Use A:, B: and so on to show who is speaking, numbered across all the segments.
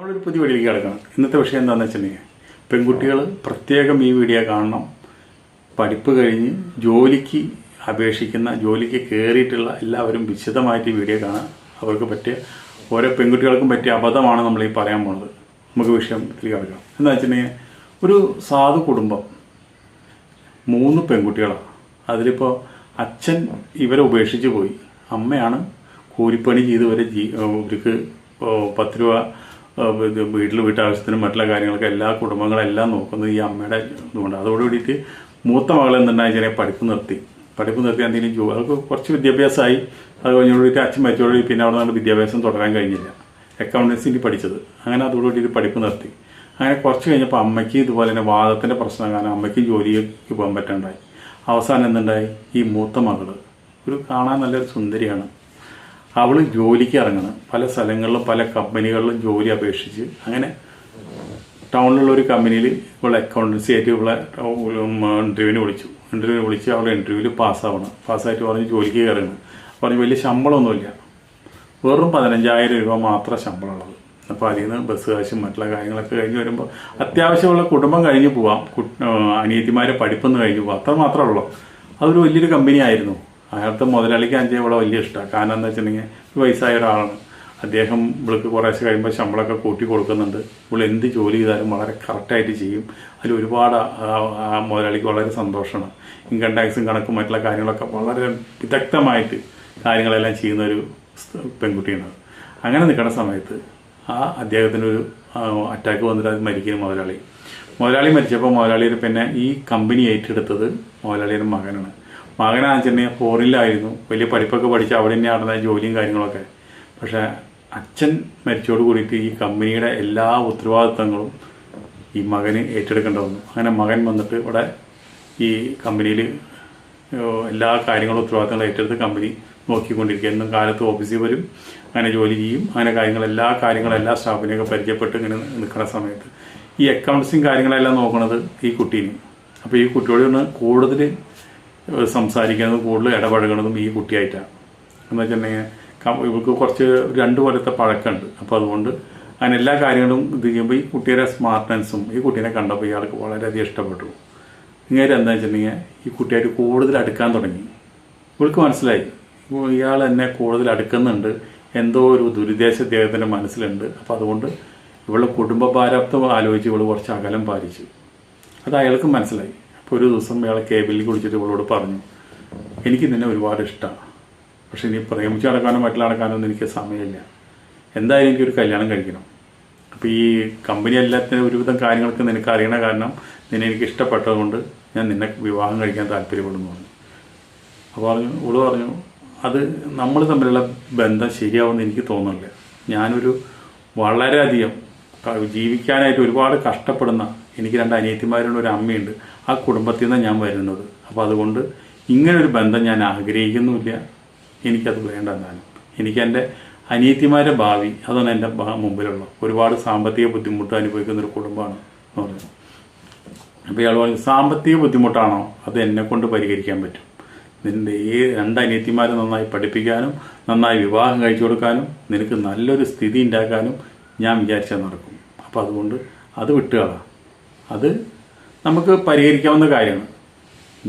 A: നമ്മളൊരു പുതിയ വീഡിയോയിലേക്ക് കിടക്കണം. ഇന്നത്തെ വിഷയം എന്താണെന്ന് വെച്ചിട്ടുണ്ടെങ്കിൽ പെൺകുട്ടികൾ പ്രത്യേകം ഈ വീഡിയോ കാണണം. പഠിപ്പ് കഴിഞ്ഞ് ജോലിക്ക് അപേക്ഷിക്കുന്ന ജോലിക്ക് കയറിയിട്ടുള്ള എല്ലാവരും വിശദമായിട്ട് ഈ വീഡിയോ കാണാൻ അവർക്ക് പറ്റിയ ഓരോ പെൺകുട്ടികൾക്കും പറ്റിയ അബദ്ധമാണ് നമ്മൾ ഈ പറയാൻ പോണത്. നമുക്ക് വിഷയത്തിൽ കിടക്കാം. എന്താ വെച്ചിട്ടുണ്ടെങ്കിൽ ഒരു സാധു കുടുംബം മൂന്ന് പെൺകുട്ടികളാണ്. അതിലിപ്പോൾ അച്ഛൻ ഇവരെ ഉപേക്ഷിച്ച് പോയി. അമ്മയാണ് കൂലിപ്പണി ചെയ്ത് വരെ ജീ ഇവർക്ക് പത്ത് രൂപ വീട്ടിൽ വീട്ടാവശ്യത്തിനും മറ്റുള്ള കാര്യങ്ങളൊക്കെ എല്ലാ കുടുംബങ്ങളെല്ലാം നോക്കുന്നത് ഈ അമ്മയുടെ ഇതുകൊണ്ട്. അതോട് കൂടിയിട്ട് മൂത്ത മകൾ എന്തുണ്ടായി? ചെറിയ പഠിപ്പ് നിർത്തി. പഠിപ്പ് നിർത്തി എന്തെങ്കിലും ജോ അവർക്ക് കുറച്ച് വിദ്യാഭ്യാസമായി. അത് കഴിഞ്ഞോടുകൂടി അച്ഛൻ മരിച്ചോടുകൂടി പിന്നെ അവിടെ നിന്ന് വിദ്യാഭ്യാസം തുടരാൻ കഴിഞ്ഞില്ല. അക്കൗണ്ടൻസിന്റെ പഠിച്ചത്. അങ്ങനെ അതോടുകൂടി പഠിപ്പ് നിർത്തി. അങ്ങനെ കുറച്ച് കഴിഞ്ഞപ്പോൾ അമ്മയ്ക്ക് ഇതുപോലെ തന്നെ വാദത്തിന്റെ പ്രശ്നം കാരണം അമ്മയ്ക്ക് ജോലിക്ക് പോകാൻ പറ്റണ്ടായി. അവസാനം എന്തുണ്ടായി? ഈ മൂത്ത മകൾ ഒരു കാണാൻ നല്ലൊരു സുന്ദരിയാണ്. അവൾ ജോലിക്ക് ഇറങ്ങണം. പല സ്ഥലങ്ങളിലും പല കമ്പനികളിലും ജോലി അപേക്ഷിച്ച്. അങ്ങനെ ടൗണിലുള്ള ഒരു കമ്പനിയിൽ ഇവിടെ അക്കൗണ്ടൻസി ആയിട്ട് ഇവിടെ ഇന്റർവ്യൂവിന് വിളിച്ചു. ഇന്റർവ്യൂവിന് വിളിച്ച് അവളെ ഇന്റർവ്യൂവിൽ പാസ്സാവണം. പാസ്സായിട്ട് പറഞ്ഞ് ജോലിക്ക് കയറണം പറഞ്ഞ് വലിയ ശമ്പളമൊന്നുമില്ല. വെറും പതിനഞ്ചായിരം രൂപ മാത്രം ശമ്പളമുള്ളത്. അപ്പോൾ അതിൽ നിന്ന് ബസ് കാശും മറ്റുള്ള കാര്യങ്ങളൊക്കെ കഴിഞ്ഞ് വരുമ്പോൾ അത്യാവശ്യമുള്ള കുടുംബം കഴിഞ്ഞ് പോവാം. അനിയത്തിമാരെ പഠിപ്പൊന്ന് കഴിഞ്ഞ് പോവാം. അത്ര മാത്രമേ ഉള്ളൂ. അതൊരു വലിയൊരു കമ്പനി ആയിരുന്നു അയാളത്തെ മുതലാളിക്ക് അഞ്ചേ ഇവിടെ വലിയ ഇഷ്ടമാണ് കാരണം എന്താ വെച്ചിട്ടുണ്ടെങ്കിൽ വയസ്സായ ഒരാളാണ്. അദ്ദേഹം ഇവിൾക്ക് കുറേശ്ശെ കഴിയുമ്പോൾ ശമ്പളമൊക്കെ കൂട്ടി കൊടുക്കുന്നുണ്ട്. ഇവിടെ എന്ത് ജോലി ചെയ്താലും വളരെ കറക്റ്റായിട്ട് ചെയ്യും. അതിൽ ഒരുപാട് മുതലാളിക്ക് വളരെ സന്തോഷമാണ്. ഇൻകം ടാക്സും കണക്കും മറ്റുള്ള കാര്യങ്ങളൊക്കെ വളരെ വിദഗ്ധമായിട്ട് കാര്യങ്ങളെല്ലാം ചെയ്യുന്ന ഒരു പെൺകുട്ടിയാണ് അങ്ങനെ നിൽക്കുന്ന സമയത്ത് ആ അദ്ദേഹത്തിനൊരു അറ്റാക്ക് വന്നിട്ട് അത് മരിക്കുന്ന മുതലാളി. മുതലാളി മരിച്ചപ്പോൾ മുതലാളിയർ പിന്നെ ഈ കമ്പനി ഏറ്റെടുത്തത് മുതലാളിയുടെ മകനാണ്. മകനാണെന്ന് വെച്ചിട്ടുണ്ടെങ്കിൽ ഫോറിനിലായിരുന്നു വലിയ പഠിപ്പൊക്കെ പഠിച്ച് അവിടെ തന്നെ നടന്ന ജോലിയും കാര്യങ്ങളൊക്കെ. പക്ഷേ അച്ഛൻ മരിച്ചോട് കൂടിയിട്ട് ഈ കമ്പനിയുടെ എല്ലാ ഉത്തരവാദിത്തങ്ങളും ഈ മകന് ഏറ്റെടുക്കേണ്ടി വന്നു. അങ്ങനെ മകൻ വന്നിട്ട് ഇവിടെ ഈ കമ്പനിയിൽ എല്ലാ കാര്യങ്ങളും ഉത്തരവാദിത്തങ്ങളും ഏറ്റെടുത്ത് കമ്പനി നോക്കിക്കൊണ്ടിരിക്കുക എന്നും കാലത്ത് ഓഫീസിൽ വരും. അങ്ങനെ ജോലി ചെയ്യും. അങ്ങനെ കാര്യങ്ങൾ എല്ലാ കാര്യങ്ങളും എല്ലാ സ്റ്റാഫിനെയൊക്കെ പരിചയപ്പെട്ട് ഇങ്ങനെ നിൽക്കുന്ന സമയത്ത് ഈ അക്കൗണ്ട്സും കാര്യങ്ങളെല്ലാം നോക്കണത് ഈ കുട്ടീനെ. അപ്പോൾ ഈ കുട്ടിയോട് ഒന്ന് കൂടുതൽ സംസാരിക്കുന്നതും കൂടുതൽ ഇടപഴകുന്നതും ഈ കുട്ടിയായിട്ടാണ് എന്ന് വെച്ചിട്ടുണ്ടെങ്കിൽ ഇവർക്ക് കുറച്ച് രണ്ട് കൊല്ലത്തെ പഴക്കമുണ്ട്. അപ്പോൾ അതുകൊണ്ട് അങ്ങനെ എല്ലാ കാര്യങ്ങളും ഇത് ചെയ്യുമ്പോൾ ഈ കുട്ടിയുടെ സ്മാർട്ട്നെസ്സും ഈ കുട്ടീനെ കണ്ടപ്പോൾ ഇയാൾക്ക് വളരെയധികം ഇഷ്ടപ്പെട്ടു. ഇങ്ങനെ എന്താ വെച്ചിട്ടുണ്ടെങ്കിൽ ഈ കുട്ടിയായിട്ട് കൂടുതൽ അടുക്കാൻ തുടങ്ങി. ഇവൾക്ക് മനസ്സിലായി. ഇയാൾ എന്നെ കൂടുതൽ അടുക്കുന്നുണ്ട്. എന്തോ ഒരു ദുരുദ്ദേശ അദ്ദേഹത്തിന്റെ മനസ്സിലുണ്ട്. അപ്പോൾ അതുകൊണ്ട് ഇവളുടെ കുടുംബ ഭാരാപ്തം ആലോചിച്ച് ഇവൾ കുറച്ച് അകലം പാലിച്ചു. അത് അയാൾക്ക് മനസ്സിലായി. അപ്പോൾ ഒരു ദിവസം ഇയാളെ കേബിളിൽ കുടിച്ചിട്ട് ഇവളോട് പറഞ്ഞു എനിക്ക് നിന്നെ ഒരുപാട് ഇഷ്ടമാണ് പക്ഷെ ഇനി പ്രേമിച്ച് നടക്കാനോ മറ്റുള്ള നടക്കാനോ ഒന്നും എനിക്ക് സമയമില്ല. എന്തായാലും എനിക്കൊരു കല്യാണം കഴിക്കണം. അപ്പോൾ ഈ കമ്പനി എല്ലാത്തിനും ഒരുവിധം കാര്യങ്ങൾക്ക് നിനക്ക് അറിയണ കാരണം നിന്നെ എനിക്ക് ഇഷ്ടപ്പെട്ടതുകൊണ്ട് ഞാൻ നിന്നെ വിവാഹം കഴിക്കാൻ താല്പര്യപ്പെടുന്നു പറഞ്ഞു. അപ്പോൾ പറഞ്ഞു ഇവൾ പറഞ്ഞു അത് നമ്മൾ തമ്മിലുള്ള ബന്ധം ശരിയാവുമെന്ന് എനിക്ക് തോന്നുന്നില്ല. ഞാനൊരു വളരെയധികം ജീവിക്കാനായിട്ട് ഒരുപാട് കഷ്ടപ്പെടുന്ന എനിക്ക് രണ്ട് അനിയത്തിമാരുണ്ട് ഒരു അമ്മയുണ്ട്. ആ കുടുംബത്തിൽ നിന്നാണ് ഞാൻ വരുന്നത്. അപ്പോൾ അതുകൊണ്ട് ഇങ്ങനൊരു ബന്ധം ഞാൻ ആഗ്രഹിക്കുന്നുമില്ല. എനിക്കത് വേണ്ട എന്നാലും എനിക്ക് എന്റെ അനിയത്തിമാരുടെ ഭാവി അതാണ് എന്റെ മുമ്പിലുള്ള ഒരുപാട് സാമ്പത്തിക ബുദ്ധിമുട്ട് അനുഭവിക്കുന്ന ഒരു കുടുംബമാണ് എന്ന് പറയുന്നത്. അപ്പോൾ ഇയാൾ പറഞ്ഞു സാമ്പത്തിക ബുദ്ധിമുട്ടാണോ? അത് എന്നെ കൊണ്ട് പരിഹരിക്കാൻ പറ്റും. നിന്റെ ഈ രണ്ട് അനിയത്തിമാരെ നന്നായി പഠിപ്പിക്കാനും നന്നായി വിവാഹം കഴിച്ചു കൊടുക്കാനും നിനക്ക് നല്ലൊരു സ്ഥിതി ഉണ്ടാക്കാനും ഞാൻ വിചാരിച്ചാൽ നടക്കും. അപ്പോൾ അതുകൊണ്ട് അത് വിട്ടുകളാം അത് നമുക്ക് പരിഹരിക്കാവുന്ന കാര്യമാണ്.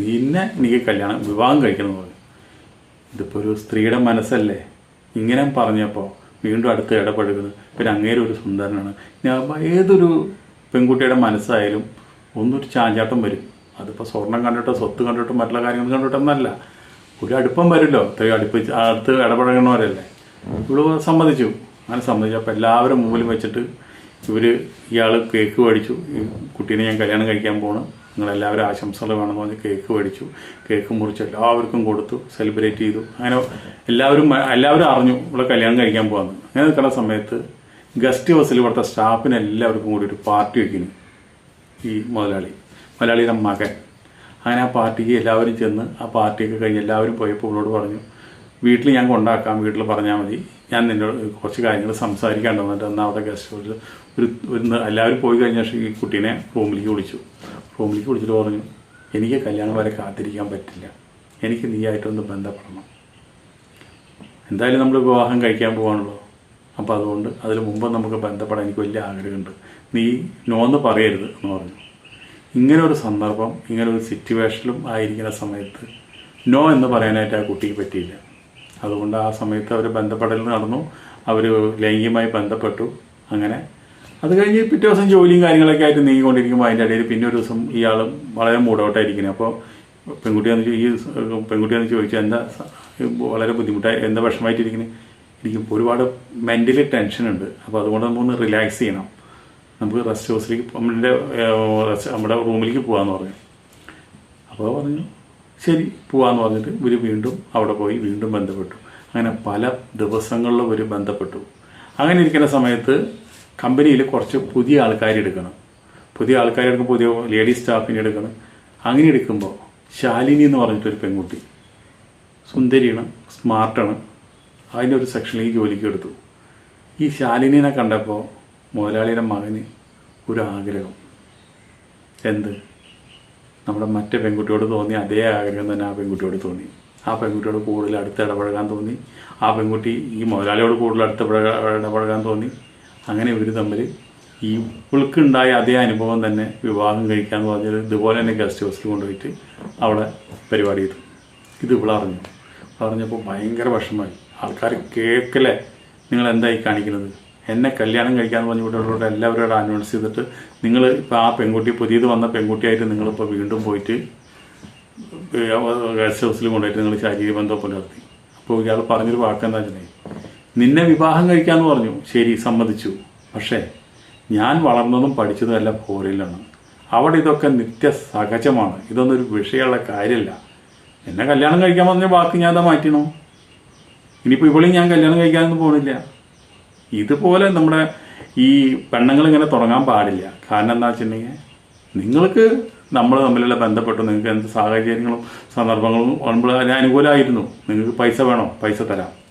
A: നിന്നെ എനിക്ക് കല്യാണം വിവാഹം കഴിക്കണം എന്ന് ഇതിപ്പോൾ ഒരു സ്ത്രീയുടെ മനസ്സല്ലേ? ഇങ്ങനെ പറഞ്ഞപ്പോൾ വീണ്ടും അടുത്ത് ഇടപെടുന്നത് പിന്നെ അങ്ങേരെ ഒരു സുന്ദരനാണ്. ഏതൊരു പെൺകുട്ടിയുടെ മനസ്സായാലും ഒന്നൊരു ചാഞ്ചാട്ടം വരും. അതിപ്പോൾ സ്വർണം കണ്ടിട്ടോ സ്വത്ത് കണ്ടിട്ടോ മറ്റുള്ള കാര്യങ്ങൾ കണ്ടിട്ടൊന്നല്ല ഒരു അടുപ്പം വരുമല്ലോ. ഇത്രയും അടുപ്പിച്ച് അടുത്ത് ഇടപഴകണവരല്ലേ ഇവൾ സമ്മതിച്ചു. അങ്ങനെ സംബന്ധിച്ചു അപ്പം എല്ലാവരും മൂലം വെച്ചിട്ട് ഇവർ ഇയാൾ കേക്ക് മേടിച്ചു. കുട്ടീനെ ഞാൻ കല്യാണം കഴിക്കാൻ പോകണം നിങ്ങളെല്ലാവരും ആശംസകൾ വേണമെന്ന് പറഞ്ഞ് കേക്ക് മേടിച്ചു. കേക്ക് മുറിച്ച് എല്ലാവർക്കും കൊടുത്തു. സെലിബ്രേറ്റ് ചെയ്തു. അങ്ങനെ എല്ലാവരും എല്ലാവരും അറിഞ്ഞു ഇവിടെ കല്യാണം കഴിക്കാൻ പോകാമെന്ന് അങ്ങനെ നിൽക്കുന്ന സമയത്ത് ഗസ്റ്റ് ഹൗസിൽ ഇവിടുത്തെ സ്റ്റാഫിന് എല്ലാവർക്കും കൂടി ഒരു പാർട്ടി വയ്ക്കുന്നു ഈ മുതലാളി. മുതലാളിയുടെ മകൻ. അങ്ങനെ ആ പാർട്ടിക്ക് എല്ലാവരും ചെന്ന് ആ പാർട്ടിയൊക്കെ കഴിഞ്ഞ് എല്ലാവരും പോയപ്പോൾ ഇവളോട് പറഞ്ഞു വീട്ടിൽ ഞാൻ കൊണ്ടാക്കാം വീട്ടിൽ പറഞ്ഞാൽ മതി. ഞാൻ നിന്നോട് കുറച്ച് കാര്യങ്ങൾ സംസാരിക്കാണ്ട് വന്നിട്ട് എന്നാൽ അവിടെ ഗസ്റ്റ് ഹൗസിൽ ഒരു ഒരു എല്ലാവരും പോയി കഴിഞ്ഞ ശേഷം ഈ കുട്ടീനെ റൂമിലേക്ക് വിളിച്ചു. റൂമിലേക്ക് വിളിച്ചിട്ട് പറഞ്ഞു എനിക്ക് കല്യാണം വരെ കാത്തിരിക്കാൻ പറ്റില്ല. എനിക്ക് നീയായിട്ടൊന്ന് ബന്ധപ്പെടണം. എന്തായാലും നമ്മൾ വിവാഹം കഴിക്കാൻ പോകാണല്ലോ അപ്പോൾ അതുകൊണ്ട് അതിൽ മുമ്പ് നമുക്ക് ബന്ധപ്പെടാൻ എനിക്ക് വലിയ ആഗ്രഹമുണ്ട്. നീ നോന്ന് പറയരുത് എന്ന് പറഞ്ഞു. ഇങ്ങനെ ഒരു സന്ദർഭം ഇങ്ങനെ ഒരു സിറ്റുവേഷനിലും ആയിരിക്കുന്ന സമയത്ത് നോ എന്ന് പറയാനായിട്ട് ആ കുട്ടിക്ക് പറ്റിയില്ല. അതുകൊണ്ട് ആ സമയത്ത് അവർ ബന്ധപ്പെടൽ നടന്നു. അവർ ലൈംഗികമായി ബന്ധപ്പെട്ടു. അങ്ങനെ. അത് കഴിഞ്ഞ് പിറ്റേ ദിവസം ജോലിയും കാര്യങ്ങളൊക്കെ ആയിട്ട് നീങ്ങിക്കൊണ്ടിരിക്കുമ്പോൾ അതിന്റെ ഇടയിൽ പിന്നെ ഒരു ദിവസം ഇയാൾ വളരെ മൂടോട്ടായിരിക്കുന്നത് അപ്പോൾ പെൺകുട്ടിയാന്ന് ഈ പെൺകുട്ടിയാന്ന് ചോദിച്ചു എന്താ വളരെ ബുദ്ധിമുട്ടായി എന്താ വിഷമമായിട്ടിരിക്കുന്നത് എനിക്ക് ഒരുപാട് മെന്റലി ടെൻഷൻ ഉണ്ട്. അപ്പോൾ അതുകൊണ്ട് നമുക്കൊന്ന് റിലാക്സ് ചെയ്യണം. നമുക്ക് റെസ്റ്റ് ഹൗസിലേക്ക് നമ്മുടെ നമ്മുടെ റൂമിലേക്ക് പോകാമെന്ന് പറഞ്ഞു. അപ്പോൾ പറഞ്ഞു. ശരി പോവാന്ന് പറഞ്ഞിട്ട് ഇവർ വീണ്ടും അവിടെ പോയി വീണ്ടും ബന്ധപ്പെട്ടു. അങ്ങനെ പല ദിവസങ്ങളിലും ഇവർ ബന്ധപ്പെട്ടു. അങ്ങനെ ഇരിക്കുന്ന സമയത്ത് കമ്പനിയിൽ കുറച്ച് പുതിയ ആൾക്കാർ എടുക്കണം. പുതിയ ആൾക്കാർ എടുക്കുമ്പോൾ പുതിയ ലേഡീസ് സ്റ്റാഫിനെ എടുക്കണം. അങ്ങനെ എടുക്കുമ്പോൾ ശാലിനി എന്ന് പറഞ്ഞിട്ടൊരു പെൺകുട്ടി സുന്ദരിയാണ് സ്മാർട്ടാണ്. അതിന്റെ ഒരു സെക്ഷനിൽ ജോലിക്ക് എടുത്തു. ഈ ശാലിനിനെ കണ്ടപ്പോൾ മുതലാളിയുടെ മകന് ഒരു ആഗ്രഹം. എന്ത്? നമ്മുടെ മറ്റേ പെൺകുട്ടിയോട് തോന്നി അതേ ആഗ്രഹം തന്നെ ആ പെൺകുട്ടിയോട് തോന്നി. ആ പെൺകുട്ടിയോട് കൂടുതൽ അടുത്ത് ഇടപഴകാൻ തോന്നി. ആ പെൺകുട്ടി ഈ മുതലാളിയോട് കൂടുതൽ അടുത്ത് ഇടപഴകാൻ തോന്നി. അങ്ങനെ ഇവർ തമ്മിൽ ഈ ഇവൾക്കുണ്ടായ അതേ അനുഭവം തന്നെ വിവാഹം കഴിക്കാന്ന് പറഞ്ഞത് ഇതുപോലെ തന്നെ ഗസ്റ്റ് ഹൗസിൽ കൊണ്ടുപോയിട്ട് അവിടെ പരിപാടി ചെയ്തു. ഇത് ഇവളറിഞ്ഞു പറഞ്ഞപ്പോൾ ഭയങ്കര വിഷമമായി. ആൾക്കാർ കേൾക്കലേ നിങ്ങൾ എന്തായി കാണിക്കുന്നത്? എന്നെ കല്യാണം കഴിക്കാന്ന് പറഞ്ഞു കുട്ടികളോട് എല്ലാവരോടും അനൗൺസ് ചെയ്തിട്ട് നിങ്ങൾ ഇപ്പോൾ ആ പെൺകുട്ടി പുതിയത് വന്ന പെൺകുട്ടിയായിട്ട് നിങ്ങളിപ്പോൾ വീണ്ടും പോയിട്ട് ഗസ്റ്റ് ഹൗസിൽ കൊണ്ടുപോയിട്ട് നിങ്ങൾ ശാരീരിക ബന്ധം പുലർത്തി. അപ്പോൾ ഇയാൾ പറഞ്ഞൊരു വാക്കെന്താ വെച്ചാൽ നിന്നെ വിവാഹം കഴിക്കാമെന്ന് പറഞ്ഞു. ശരി സമ്മതിച്ചു. പക്ഷേ ഞാൻ വളർന്നതും പഠിച്ചതും എല്ലാം ഫോറിലാണ് അവിടെ ഇതൊക്കെ നിത്യ സഹജമാണ് ഇതൊന്നും ഒരു വിഷയമുള്ള കാര്യമല്ല എന്നെ കല്യാണം കഴിക്കാൻ പറഞ്ഞ വാക്ക് ഞാൻ അതാ മാറ്റണോ ഇനിയിപ്പോൾ ഇവളെയും ഞാൻ കല്യാണം കഴിക്കാനൊന്നും പോകുന്നില്ല ഇതുപോലെ നമ്മുടെ ഈ പെണ്ണുങ്ങൾ ഇങ്ങനെ തുടങ്ങാൻ പാടില്ല. കാരണം എന്താ വെച്ചിട്ടുണ്ടെങ്കിൽ നിങ്ങൾക്ക് നമ്മൾ തമ്മിലുള്ള ബന്ധപ്പെട്ടു നിങ്ങൾക്ക് എന്ത് സാഹചര്യങ്ങളും സന്ദർഭങ്ങളും നമ്മൾ അനുകൂലമായിരുന്നു. നിങ്ങൾക്ക് പൈസ വേണോ? പൈസ തരാം.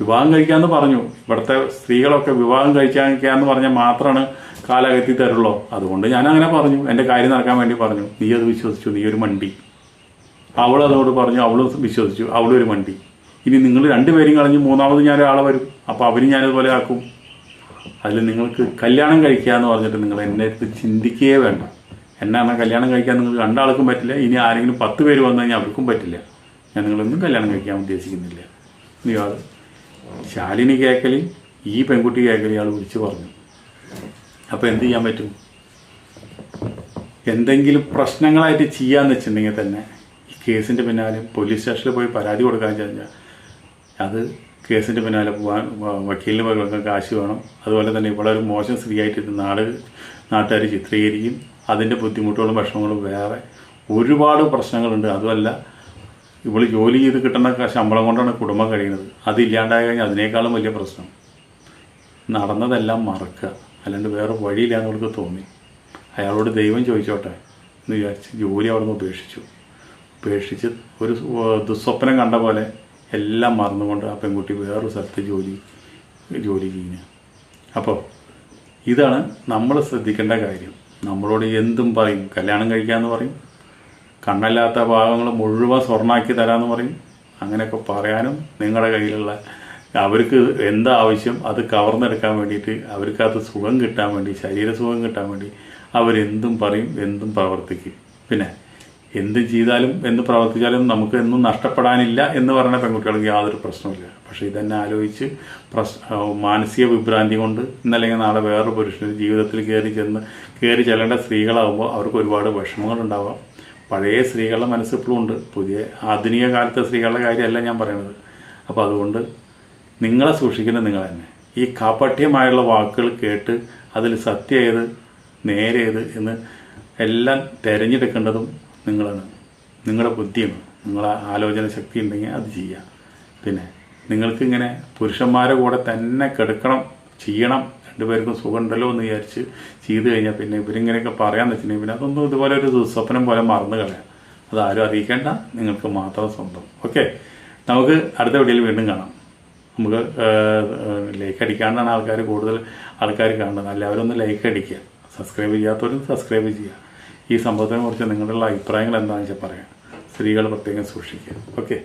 A: വിവാഹം കഴിക്കാമെന്ന് പറഞ്ഞു. ഇവിടുത്തെ സ്ത്രീകളൊക്കെ വിവാഹം കഴിക്കാമെന്ന് പറഞ്ഞാൽ മാത്രമാണ് കാലകത്തി തരുള്ളൂ. അതുകൊണ്ട് ഞാൻ അങ്ങനെ പറഞ്ഞു. എന്റെ കാര്യം നടക്കാൻ വേണ്ടി പറഞ്ഞു. നീ അത് വിശ്വസിച്ചു. നീ ഒരു മണ്ടി. അവൾ അതോട് പറഞ്ഞു. അവളും വിശ്വസിച്ചു. അവളൊരു മണ്ടി. ഇനി നിങ്ങൾ രണ്ടുപേരും കളഞ്ഞ് മൂന്നാമത് ഞാൻ ഒരാളെ വരും. അപ്പോൾ അവരും ഞാനിതുപോലെ ആക്കും. അതിൽ നിങ്ങൾക്ക് കല്യാണം കഴിക്കുക എന്ന് പറഞ്ഞിട്ട് നിങ്ങൾ എന്നെ ചിന്തിക്കുകയേ വേണ്ട. എന്നാണ് കല്യാണം കഴിക്കാൻ നിങ്ങൾക്ക് രണ്ടാൾക്കും പറ്റില്ല. ഇനി ആരെങ്കിലും പത്ത് പേര് വന്നു കഴിഞ്ഞാൽ അവർക്കും പറ്റില്ല. ഞാൻ നിങ്ങളൊന്നും കല്യാണം കഴിക്കാൻ ഉദ്ദേശിക്കുന്നില്ല. ഇയാൾ ശാലിനി കേക്കലി ഈ പെൺകുട്ടി കേക്കലി ആൾ വിളിച്ചു പറഞ്ഞു. അപ്പോൾ എന്ത് ചെയ്യാൻ പറ്റും? എന്തെങ്കിലും പ്രശ്നങ്ങളായിട്ട് ചെയ്യാന്ന് വെച്ചിട്ടുണ്ടെങ്കിൽ തന്നെ ഈ കേസിന്റെ പിന്നാലെ പോലീസ് സ്റ്റേഷനിൽ പോയി പരാതി കൊടുക്കാൻ കഴിഞ്ഞാൽ അത് കേസിന്റെ പിന്നാലെ പോകാൻ വക്കീലിന് പകർക്കാൻ കാശ് വേണം. അതുപോലെ തന്നെ ഒരു മോശം സ്ത്രീയായിട്ട് നാട് നാട്ടുകാർ ചിത്രീകരിക്കും. അതിന്റെ ബുദ്ധിമുട്ടുകളും വിഷമങ്ങളും വേറെ ഒരുപാട് പ്രശ്നങ്ങളുണ്ട്. അതുമല്ല ഇവൾ ജോലി ചെയ്ത് കിട്ടുന്ന ശമ്പളം കൊണ്ടാണ് കുടുംബം കഴിയുന്നത്. അതില്ലാണ്ടായി കഴിഞ്ഞാൽ അതിനേക്കാളും വലിയ പ്രശ്നം. നടന്നതെല്ലാം മറക്കുക. അല്ലാണ്ട് വേറെ വഴിയില്ല എന്നവർക്ക് തോന്നി. അയാളോട് ദൈവം ചോദിച്ചോട്ടെ എന്ന് വിചാരിച്ച് ജോലി അവിടെ നിന്ന് ഉപേക്ഷിച്ചു. ഉപേക്ഷിച്ച് ഒരു സ്വ- ദുസ്വപ്നം കണ്ട പോലെ എല്ലാം മറന്നുകൊണ്ട് ആ പെൺകുട്ടി വേറൊരു സ്ഥലത്ത് ജോലി ജോലി ചെയ്യുക അപ്പോൾ ഇതാണ് നമ്മൾ ശ്രദ്ധിക്കേണ്ട കാര്യം. നമ്മളോട് എന്തും പറയും. കല്യാണം കഴിക്കാമെന്ന് പറയും. കണ്ണല്ലാത്ത ഭാഗങ്ങൾ മുഴുവൻ സ്വർണാക്കി തരാമെന്ന് പറയും. അങ്ങനെയൊക്കെ പറയാനും നിങ്ങളുടെ കയ്യിലുള്ള അവർക്ക് എന്താ ആവശ്യം അത് കവർന്നെടുക്കാൻ വേണ്ടിയിട്ട് അവർക്ക് അത് സുഖം കിട്ടാൻ വേണ്ടി ശരീരസുഖം കിട്ടാൻ വേണ്ടി അവരെന്തും പറയും എന്തും പ്രവർത്തിക്കും. പിന്നെ എന്ത് ചെയ്താലും എന്ത് പ്രവർത്തിച്ചാലും നമുക്ക് എന്നും നഷ്ടപ്പെടാനില്ല എന്ന് പറഞ്ഞ പെൺകുട്ടികൾക്ക് യാതൊരു പ്രശ്നമില്ല പക്ഷേ ഇതന്നെ ആലോചിച്ച് പ്രസ് മാനസിക വിഭ്രാന്തി കൊണ്ട് ഇന്നല്ലെങ്കിൽ നാളെ വേറൊരു പുരുഷന് ജീവിതത്തിൽ കയറി ചെന്ന് കയറി ചെല്ലേണ്ട സ്ത്രീകളാകുമ്പോൾ അവർക്ക് ഒരുപാട് വിഷമങ്ങളുണ്ടാവാം. പഴയ സ്ത്രീകളുടെ മനസ്സിപ്പോഴും ഉണ്ട്. പുതിയ ആധുനിക കാലത്തെ സ്ത്രീകളുടെ കാര്യമല്ല ഞാൻ പറയുന്നത് അപ്പോൾ അതുകൊണ്ട് നിങ്ങളെ സൂക്ഷിക്കുന്നത് നിങ്ങൾ തന്നെ ഈ കാപട്യമായുള്ള വാക്കുകൾ കേട്ട് അതിൽ സത്യം ഏത് നേരേത് എന്ന് എല്ലാം തിരഞ്ഞെടുക്കേണ്ടതും നിങ്ങളാണ്. നിങ്ങളുടെ ബുദ്ധിയാണ്. നിങ്ങളെ ആലോചന ശക്തി ഉണ്ടെങ്കിൽ അത് ചെയ്യാം പിന്നെ നിങ്ങൾക്ക് ഇങ്ങനെ പുരുഷന്മാരെ കൂടെ തന്നെ കെടുക്കണം ചെയ്യണം രണ്ടുപേർക്കും സുഖമുണ്ടല്ലോ എന്ന് വിചാരിച്ച് ചെയ്തു കഴിഞ്ഞാൽ പിന്നെ ഇവരിങ്ങനെയൊക്കെ പറയാന്ന് വെച്ചിട്ടുണ്ടെങ്കിൽ പിന്നെ അതൊന്നും ഇതുപോലെ ഒരു ദുസ്വപ്നം പോലെ മറന്നു കളയാം. അതാരും അറിയിക്കേണ്ട. നിങ്ങൾക്ക് മാത്രം സ്വന്തം. ഓക്കെ? നമുക്ക് അടുത്ത വീഡിയോയിൽ വീണ്ടും കാണാം. നമുക്ക് ലൈക്ക് അടിക്കാണ്ടാണ് ആൾക്കാർ കൂടുതൽ ആൾക്കാർ കാണുന്നത്. എല്ലാവരും ഒന്ന് ലൈക്ക് അടിക്കുക. സബ്സ്ക്രൈബ് ചെയ്യാത്തവരും സബ്സ്ക്രൈബ് ചെയ്യുക. ഈ സംഭവത്തിനെ കുറിച്ച് നിങ്ങളുടെ അഭിപ്രായങ്ങൾ എന്താണെന്ന് വെച്ചാൽ പറയാം. സ്ത്രീകൾ പ്രത്യേകം സൂക്ഷിക്കുക. ഓക്കെ